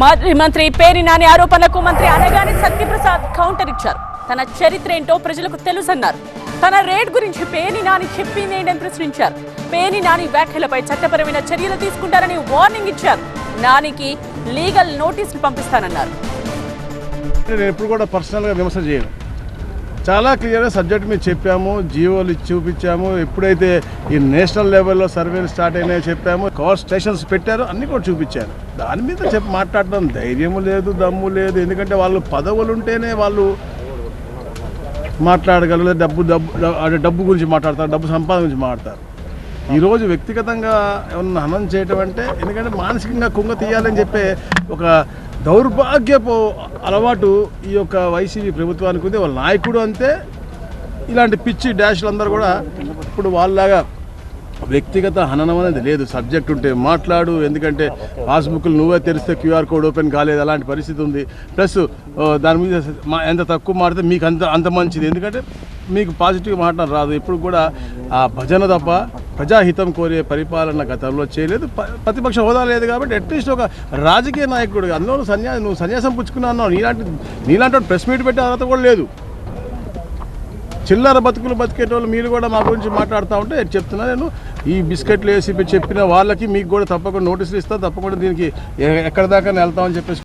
మాజీ మంత్రి పేరి నాని ఆరోపణలకు మంత్రి అనగానే సత్యప్రసాద్ కౌంటర్ ఇచ్చారు. తన చరిత్ర ఏంటో ప్రజలకు తెలుసన్నారు. తన రేట్ గురించి పేని నాని చెప్పింది ఏంటని ప్రశ్నించారు. పేని నాని వ్యాఖ్యలపై చట్టపరమైన చర్యలు తీసుకుంటారని వార్నింగ్ ఇచ్చారు. నానికి లీగల్ నోటీసులు పంపిస్తానన్నారు. నేను ఎప్పుడు కూడా పర్సనల్గా విమర్శ చేయను. చాలా క్లియర్గా సబ్జెక్ట్ మీద చెప్పాము జీవోలు చూపించాము ఎప్పుడైతే ఈ నేషనల్ లెవెల్లో సర్వేలు స్టార్ట్ అయినాయో చెప్పాము కవర్ స్టేషన్స్ పెట్టారు అన్నీ కూడా చూపించారు. దాని మీద చెప్పి మాట్లాడడం ధైర్యము లేదు దమ్ము లేదు ఎందుకంటే వాళ్ళు పదవులు ఉంటేనే వాళ్ళు మాట్లాడగలరు డబ్బు డబ్బు డబ్బు గురించి మాట్లాడతారు డబ్బు సంపాదన గురించి మాట్లాడతారు. ఈరోజు వ్యక్తిగతంగా ఏమన్నా హనం చేయటం అంటే ఎందుకంటే మానసికంగా కుంగ తీయాలని చెప్పే ఒక దౌర్భాగ్యపు అలవాటు ఈ యొక్క వైసీపీ ప్రభుత్వానికి ఉంది. వాళ్ళ నాయకుడు అంతే. ఇలాంటి పిచ్చి డాష్లు అందరూ కూడా ఇప్పుడు వాళ్ళలాగా వ్యక్తిగత హననం అనేది లేదు. సబ్జెక్ట్ ఉంటే మాట్లాడు ఎందుకంటే పాస్బుక్లు నువ్వే తెరిస్తే క్యూఆర్ కోడ్ ఓపెన్ కాలేదు అలాంటి పరిస్థితి ఉంది. ప్లస్ దాని మీద ఎంత తక్కువ మాడితే మీకు అంత అంత మంచిది. ఎందుకంటే మీకు పాజిటివ్ మాట్లాడ రాదు. ఇప్పుడు కూడా ఆ భజన తప్ప ప్రజాహితం కోరే పరిపాలన గతంలో చేయలేదు. ప్రతిపక్ష హోదా లేదు కాబట్టి అట్లీస్ట్ ఒక రాజకీయ నాయకుడు అందులో సన్యాసం నువ్వు సన్యాసం పుచ్చుకున్నా అన్నావు. నీలాంటి నీలాంటి ప్రెస్ మీట్ పెట్టే అర్హత కూడా లేదు. చిల్లర బతుకులు బతికేటోళ్ళు మీరు కూడా మా గురించి మాట్లాడుతూ ఉంటే నేను చెప్తున్నా నేను. ఈ బిస్కెట్లు వేసి చెప్పిన వాళ్ళకి మీకు కూడా తప్పకుండా నోటీసులు ఇస్తాను తప్పకుండా దీనికి ఎక్కడ ఎక్కడి దాకా వెళ్తామని చెప్పేసి